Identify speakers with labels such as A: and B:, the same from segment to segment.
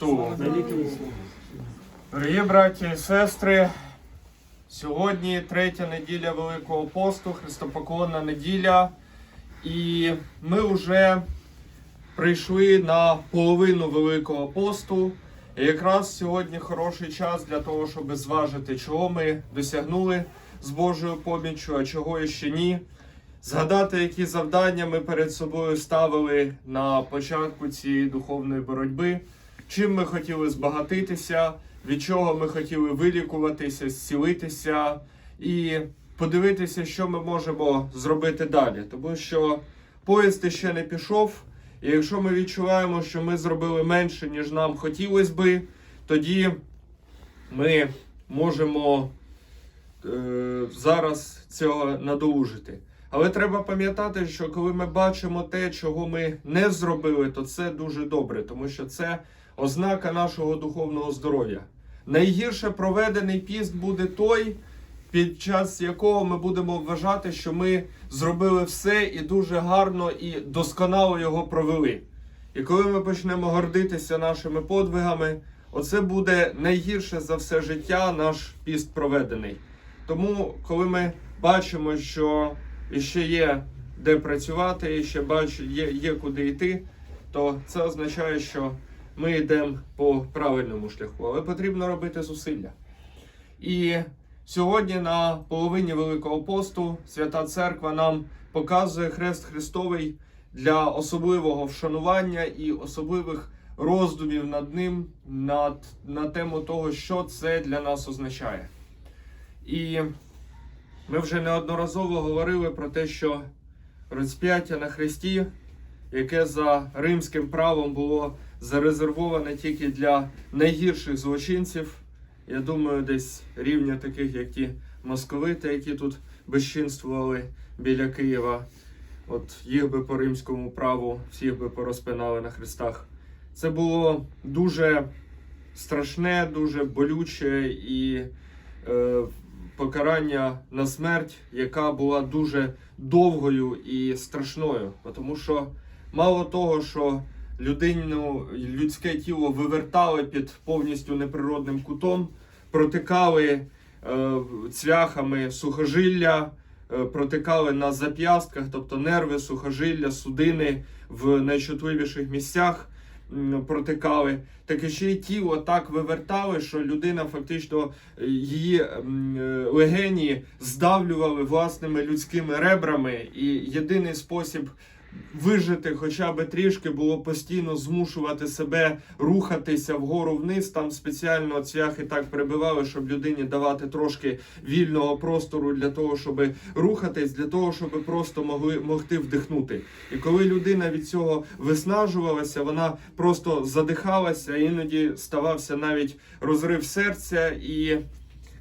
A: Ту. Дорогі браті і сестри, сьогодні третя неділя Великого посту, Христопоклонна неділя, і ми вже прийшли на половину Великого посту. І якраз сьогодні хороший час для того, щоб зважити, чого ми досягнули з Божою поміччю, а чого ще ні. Згадати, які завдання ми перед собою ставили на початку цієї духовної боротьби, чим ми хотіли збагатитися, від чого ми хотіли вилікуватися, зцілитися і подивитися, що ми можемо зробити далі. Тому що поїзд ще не пішов, і якщо ми відчуваємо, що ми зробили менше, ніж нам хотілося би, тоді ми можемо е, зараз цього надолужити. Але треба пам'ятати, що коли ми бачимо те, чого ми не зробили, то це дуже добре, тому що це ознака нашого духовного здоров'я. Найгірше проведений піст буде той, під час якого ми будемо вважати, що ми зробили все і дуже гарно і досконало його провели. І коли ми почнемо гордитися нашими подвигами, оце буде найгірше за все життя наш піст проведений. Тому, коли ми бачимо, що ще є де працювати, і ще бач, є, є куди йти, то це означає, що ми йдемо по правильному шляху, але потрібно робити зусилля. І сьогодні, на половині Великого посту, Свята Церква нам показує Хрест Христовий для особливого вшанування і особливих роздумів над ним, над, на тему того, що це для нас означає. І ми вже неодноразово говорили про те, що розп'яття на хресті, яке за римським правом було зарезервоване тільки для найгірших злочинців, я думаю, десь рівня таких, як ті московити, які тут безчинствували біля Києва. От їх би по римському праву, всіх би порозпинали на хрестах. Це було дуже страшне, дуже болюче і е, покарання на смерть, яка була дуже довгою і страшною. Тому що мало того, що людину, людське тіло вивертали під повністю неприродним кутом, протикали е, цвяхами сухожилля, е, протикали на зап'ястках, тобто нерви, сухожилля, судини в найчутливіших місцях протикали. Таке ще й тіло так вивертали, що людина фактично е, її легені здавлювали власними людськими ребрами, і єдиний спосіб вижити хоча б трішки було постійно змушувати себе рухатися вгору вниз. Там спеціально цвяхи так прибивали, щоб людині давати трошки вільного простору для того, щоб рухатись, для того, щоб просто могли могти вдихнути. І коли людина від цього виснажувалася, вона просто задихалася, іноді ставався навіть розрив серця і.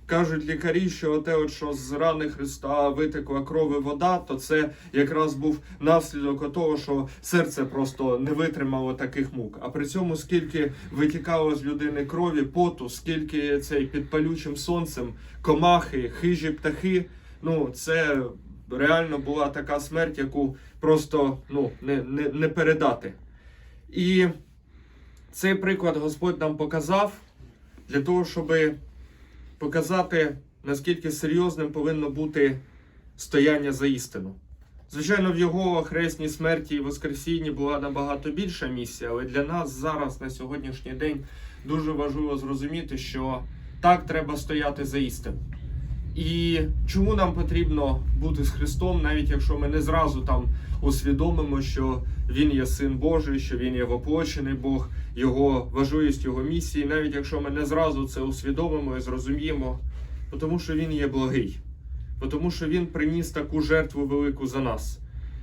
A: Кажуть лікарі, що те, от, що з рани Христа витекла кров і вода, то це якраз був наслідок того, що серце просто не витримало таких мук. А при цьому скільки витікало з людини крові, поту, скільки цей під палючим сонцем, комахи, хижі птахи, ну це реально була така смерть, яку просто ну, не, не, не передати. І цей приклад Господь нам показав для того, щоби показати, наскільки серйозним повинно бути стояння за істину. Звичайно, в його хресній смерті і Воскресінні була набагато більша місія, але для нас зараз, на сьогоднішній день, дуже важливо зрозуміти, що так треба стояти за істину. І чому нам потрібно бути з Христом, навіть якщо ми не зразу там усвідомимо, що Він є син Божий, що Він є воплочений Бог, Його важливість Його місії, навіть якщо ми не зразу це усвідомимо і зрозуміємо, тому що Він є благий, тому що Він приніс таку жертву велику за нас.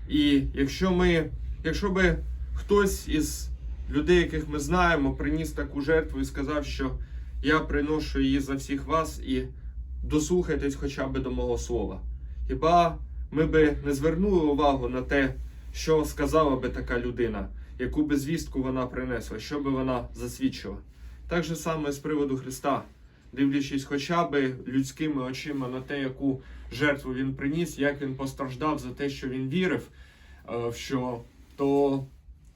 A: І якщо ми, якщо би хтось із людей, яких ми знаємо, приніс таку жертву і сказав, що я приношу її за всіх вас і дослухайтесь хоча б до мого слова. Хіба ми би не звернули увагу на те, що сказала би така людина, яку би звістку вона принесла, що би вона засвідчила? Так же саме з приводу Христа, дивлячись хоча б людськими очима на те, яку жертву він приніс, як він постраждав за те, що він вірив, е, що то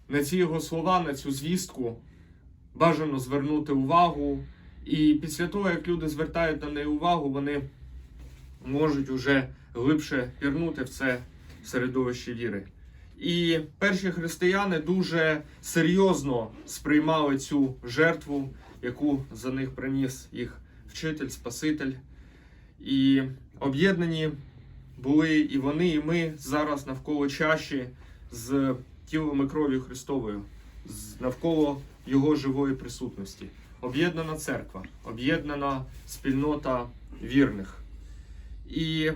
A: на ці його слова, на цю звістку бажано звернути увагу. І після того, як люди звертають на неї увагу, вони можуть уже глибше пірнути в це середовище віри. І перші християни дуже серйозно сприймали цю жертву, яку за них приніс їх вчитель, Спаситель. І об'єднані були і вони, і ми зараз навколо чаші з тілом і кров'ю Христовою, навколо Його живої присутності. Об'єднана церква, об'єднана спільнота вірних. І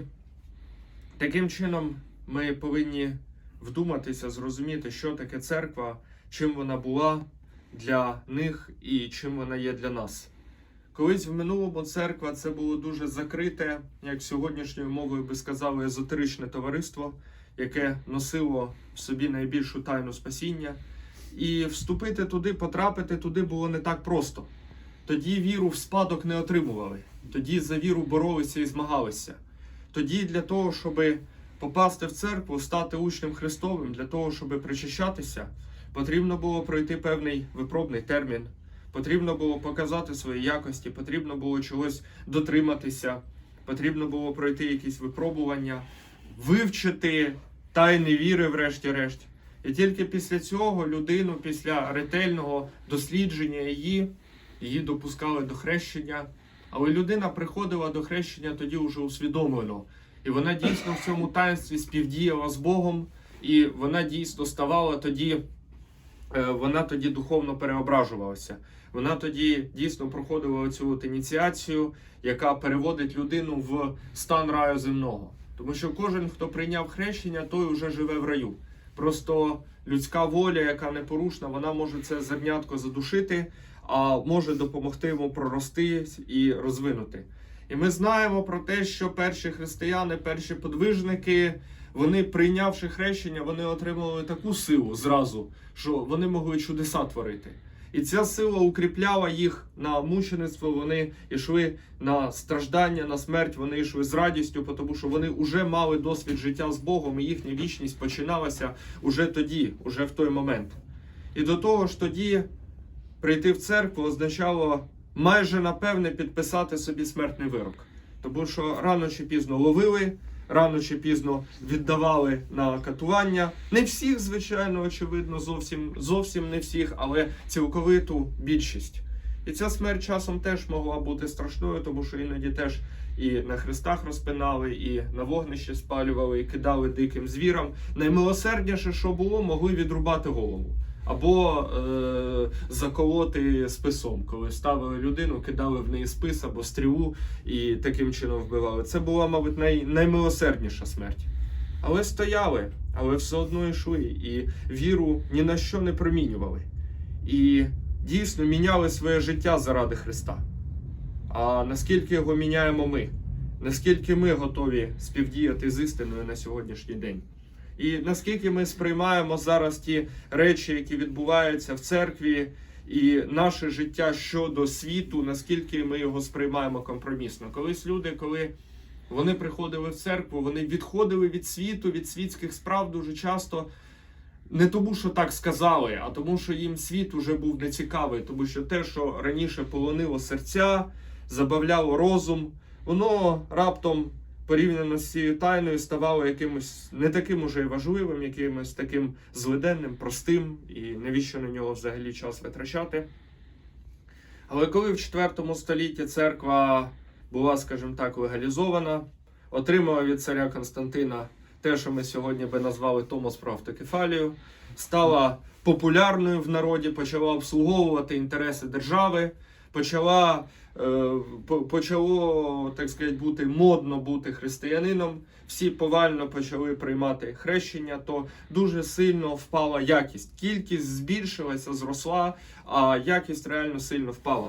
A: таким чином ми повинні вдуматися, зрозуміти, що таке церква, чим вона була для них і чим вона є для нас. Колись в минулому церква це було дуже закрите, як сьогоднішньою мовою би сказали, езотеричне товариство, яке носило в собі найбільшу тайну спасіння. І вступити туди, потрапити туди було не так просто. Тоді віру в спадок не отримували, тоді за віру боролися і змагалися. Тоді для того, щоб попасти в церкву, стати учнем Христовим, для того, щоб причащатися, потрібно було пройти певний випробний термін. Потрібно було показати свої якості, потрібно було чогось дотриматися, потрібно було пройти якісь випробування, вивчити тайни віри, врешті-решт. І тільки після цього людину, після ретельного дослідження її, її допускали до хрещення. Але людина приходила до хрещення тоді вже усвідомлено. І вона дійсно в цьому таїнстві співдіяла з Богом, і вона дійсно ставала тоді, е, вона тоді духовно переображувалася. Вона тоді дійсно проходила цю от ініціацію, яка переводить людину в стан раю земного. Тому що кожен, хто прийняв хрещення, той вже живе в раю. Просто людська воля, яка непорушна, вона може це зернятко задушити, а може допомогти йому прорости і розвинути. І ми знаємо про те, що перші християни, перші подвижники, вони прийнявши хрещення, вони отримали таку силу зразу, що вони могли чудеса творити. І ця сила укріпляла їх на мучеництво. Вони йшли на страждання, на смерть. Вони йшли з радістю, тому що вони вже мали досвід життя з Богом, і їхня вічність починалася уже тоді, уже в той момент. І до того ж тоді прийти в церкву означало майже напевне підписати собі смертний вирок. Тому що рано чи пізно ловили, рано чи пізно віддавали на катування. Не всіх, звичайно, очевидно, зовсім, зовсім не всіх, але цілковиту більшість. І ця смерть часом теж могла бути страшною, тому що іноді теж і на хрестах розпинали, і на вогнище спалювали, і кидали диким звірам. Наймилосердніше, що було, могли відрубати голову. Або е, заколоти списом, коли ставили людину, кидали в неї спис або стрілу і таким чином вбивали. Це була, мабуть, най, наймилосердніша смерть. Але стояли, але все одно йшли, і віру ні на що не промінювали. І дійсно міняли своє життя заради Христа. А наскільки його міняємо ми? Наскільки ми готові співдіяти з істиною на сьогоднішній день? І наскільки ми сприймаємо зараз ті речі, які відбуваються в церкві, і наше життя щодо світу, наскільки ми його сприймаємо компромісно? Колись люди, коли вони приходили в церкву, вони відходили від світу, від світських справ дуже часто. Не тому, що так сказали, а тому, що їм світ уже був нецікавий, тому що те, що раніше полонило серця, забавляло розум, воно раптом порівняно з цією тайною ставало якимось не таким уже й важливим, якимось таким злиденним, простим, і навіщо на нього взагалі час витрачати. Але коли в 4 столітті церква була, скажімо так, легалізована, отримала від царя Константина те, що ми сьогодні би назвали Томос про автокефалію, стала популярною в народі, почала обслуговувати інтереси держави, почала, е, почало, так сказати, бути модно бути християнином. Всі повально почали приймати хрещення, то дуже сильно впала якість. Кількість збільшилася, зросла, а якість реально сильно впала.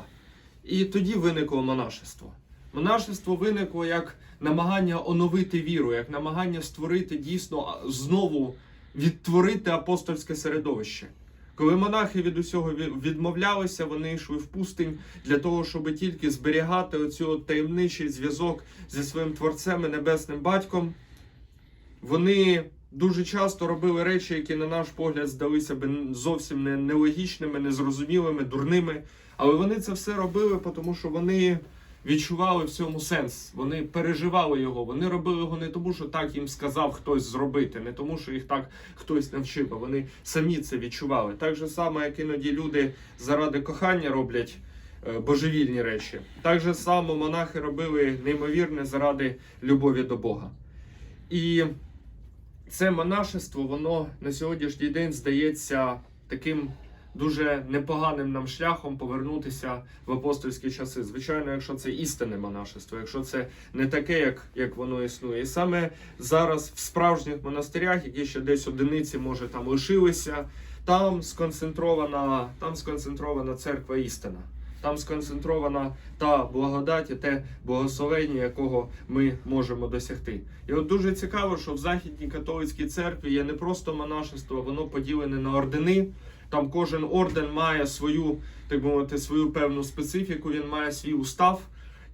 A: І тоді виникло монашество. Монашество виникло як намагання оновити віру, як намагання створити дійсно знову відтворити апостольське середовище. Коли монахи від усього відмовлялися, вони йшли в пустинь для того, щоб тільки зберігати оцю таємничий зв'язок зі своїм творцем і небесним батьком. Вони дуже часто робили речі, які, на наш погляд, здалися б зовсім не нелогічними, незрозумілими, дурними. Але вони це все робили, тому що вони відчували в цьому сенс. Вони переживали його. Вони робили його не тому, що так їм сказав хтось зробити, не тому, що їх так хтось навчив, а вони самі це відчували. Так же само, як іноді люди заради кохання роблять е, божевільні речі. Так же само монахи робили неймовірне заради любові до Бога. І це монашество, воно на сьогоднішній день здається таким дуже непоганим нам шляхом повернутися в апостольські часи. Звичайно, якщо це істинне монашество, якщо це не таке, як, як воно існує. І саме зараз в справжніх монастирях, які ще десь одиниці, може, там лишилися, там сконцентрована, там сконцентрована церква істина. Там сконцентрована та благодать і те благословення, якого ми можемо досягти. І от дуже цікаво, що в Західній католицькій церкві є не просто монашество, воно поділене на ордени. Там кожен орден має свою, так мовити, свою певну специфіку, він має свій устав.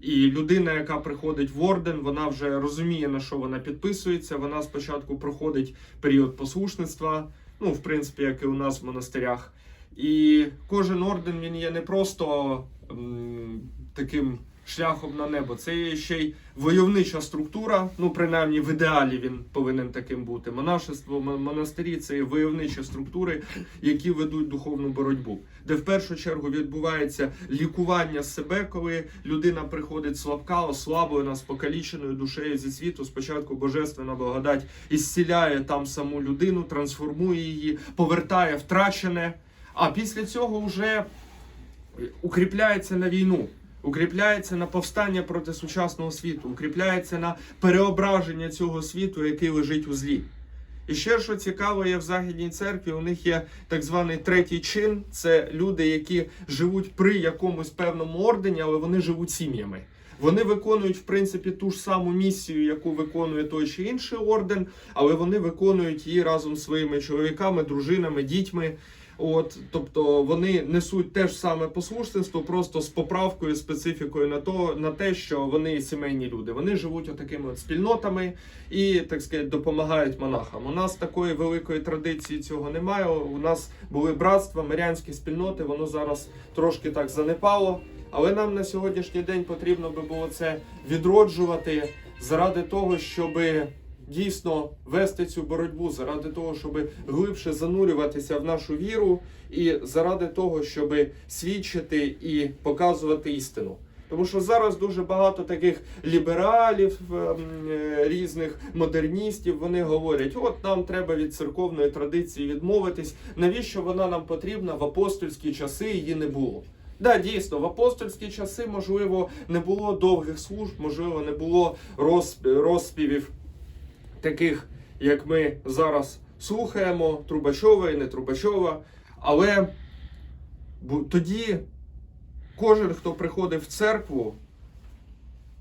A: І людина, яка приходить в орден, вона вже розуміє, на що вона підписується. Вона спочатку проходить період послушництва, ну, в принципі, як і у нас в монастирях. І кожен орден він є не просто м, таким шляхом на небо, це є ще й войовнича структура. Ну, принаймні, в ідеалі він повинен таким бути. Монашество, монастирі це є войовничі структури, які ведуть духовну боротьбу, де в першу чергу відбувається лікування себе, коли людина приходить слабка, ослаблена, з покаліченою душею зі світу. Спочатку божественна благодать ісціляє там саму людину, трансформує її, повертає втрачене. А після цього вже укріпляється на війну, укріпляється на повстання проти сучасного світу, укріпляється на переображення цього світу, який лежить у злі. І ще що цікаво є в Західній церкві, у них є так званий третій чин. Це люди, які живуть при якомусь певному ордені, але вони живуть сім'ями. Вони виконують, в принципі, ту ж саму місію, яку виконує той чи інший орден, але вони виконують її разом з своїми чоловіками, дружинами, дітьми. От, тобто вони несуть те ж саме послушництво, просто з поправкою, специфікою на то на те, що вони сімейні люди. Вони живуть отакими от спільнотами і так сказати, допомагають монахам. У нас такої великої традиції цього немає. У нас були братства, мирянські спільноти. Воно зараз трошки так занепало. Але нам на сьогоднішній день потрібно би було це відроджувати заради того, щоби дійсно вести цю боротьбу заради того, щоб глибше занурюватися в нашу віру, і заради того, щоб свідчити і показувати істину. Тому що зараз дуже багато таких лібералів, ем, е, різних модерністів, вони говорять: от нам треба від церковної традиції відмовитись. Навіщо вона нам потрібна в апостольські часи? Її не було. Да, дійсно, в апостольські часи, можливо, не було довгих служб, можливо, не було розп- розспівів таких, як ми зараз слухаємо, Трубачова і не Трубачова. Але тоді кожен, хто приходив в церкву,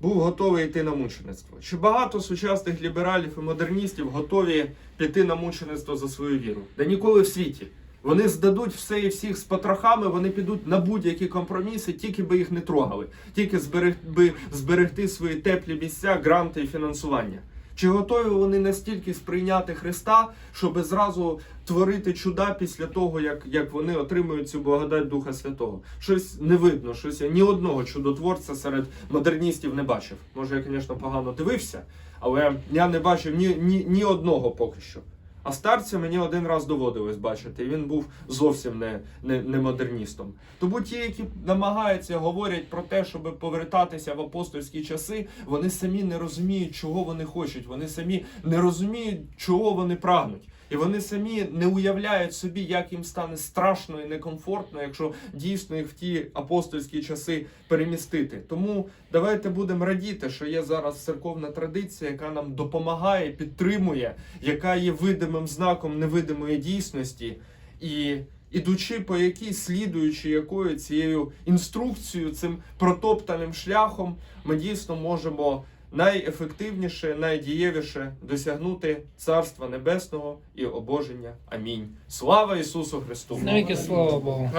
A: був готовий йти на мучеництво. Чи багато сучасних лібералів і модерністів готові піти на мучеництво за свою віру? Да ніколи в світі. Вони здадуть все і всіх з потрохами, вони підуть на будь-які компроміси, тільки би їх не трогали, тільки зберегти, зберегти свої теплі місця, гранти і фінансування. Чи готові вони настільки сприйняти Христа, щоб зразу творити чуда після того, як, як вони отримують цю благодать Духа Святого? Щось не видно, щось я ні одного чудотворця серед модерністів не бачив. Може, я, звісно, погано дивився, але я не бачив ні, ні, ні одного поки що. А старця мені один раз доводилось бачити, і він був зовсім не, не, не модерністом. Тому ті, які намагаються говорять про те, щоб повертатися в апостольські часи, вони самі не розуміють, чого вони хочуть. Вони самі не розуміють, чого вони прагнуть. І вони самі не уявляють собі, як їм стане страшно і некомфортно, якщо дійсно їх в ті апостольські часи перемістити. Тому давайте будемо радіти, що є зараз церковна традиція, яка нам допомагає, підтримує, яка є видимим знаком невидимої дійсності. І ідучи по якій, слідуючи якою цією інструкцією, цим протоптаним шляхом, ми дійсно можемо найефективніше, найдієвіше досягнути Царства Небесного і обоження. Амінь. Слава Ісусу Христу!
B: Навіки слава Богу.